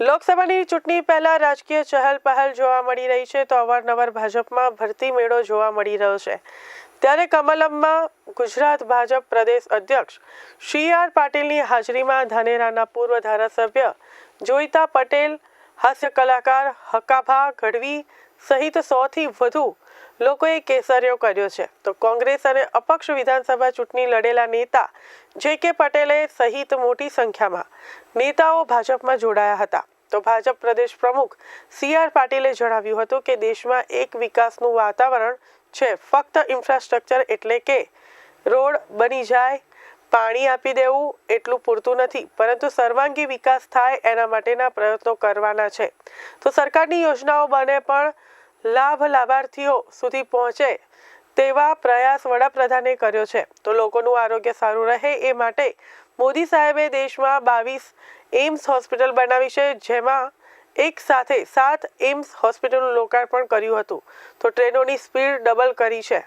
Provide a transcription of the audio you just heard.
લોકસભાની ચૂંટણી પહેલા રાજકીય ચહલ પહલ જોવા મળી રહી છે તો અવારનવાર ભાજપમાં ભરતી મેળો જોવા મળી રહ્યો છે. ત્યારે કમલમમાં ગુજરાત ભાજપ પ્રદેશ અધ્યક્ષ સી આર પાટીલની હાજરીમાં ધાનેરાના પૂર્વ ધારાસભ્ય જોઈતા પટેલ હાસ્ય કલાકાર હકાભા ગઢવી સહિત સોથી વધુ લોકોએ કેસરીઓ કર્યો છે. તો કોંગ્રેસ અને અપક્ષ વિધાનસભા ચૂંટણી લડેલા નેતા જે કે પટેલે સહિત મોટી સંખ્યામાં નેતાઓ ભાજપમાં જોડાયા હતા. તો ભાજપ પ્રદેશ પ્રમુખ સી આર પાટીલે જણાવ્યું હતું કે દેશમાં એક વિકાસનું વાતાવરણ છે. ફક્ત ઇન્ફ્રાસ્ટ્રક્ચર એટલે કે રોડ બની જાય, પાણી આપી દેવું એટલું પૂરતું નથી. પરંતુ સર્વાંગી વિકાસ થાય એના માટેના પ્રયત્નો કરવાના છે. તો સરકારની યોજનાઓ બને પણ લાભ લાભાર્થીઓ સુધી પહોંચે તેવા પ્રયાસ વડાપ્રધાને કર્યો છે. તો લોકોનું આરોગ્ય સારું રહે એ માટે મોદી સાહેબે દેશમાં બાવીસ એમ્સ હોસ્પિટલ બનાવી છે, જેમાં એક સાથે સાત એમ્સ હોસ્પિટલનું લોકાર્પણ કર્યું હતું. તો ટ્રેનોની સ્પીડ ડબલ કરી છે.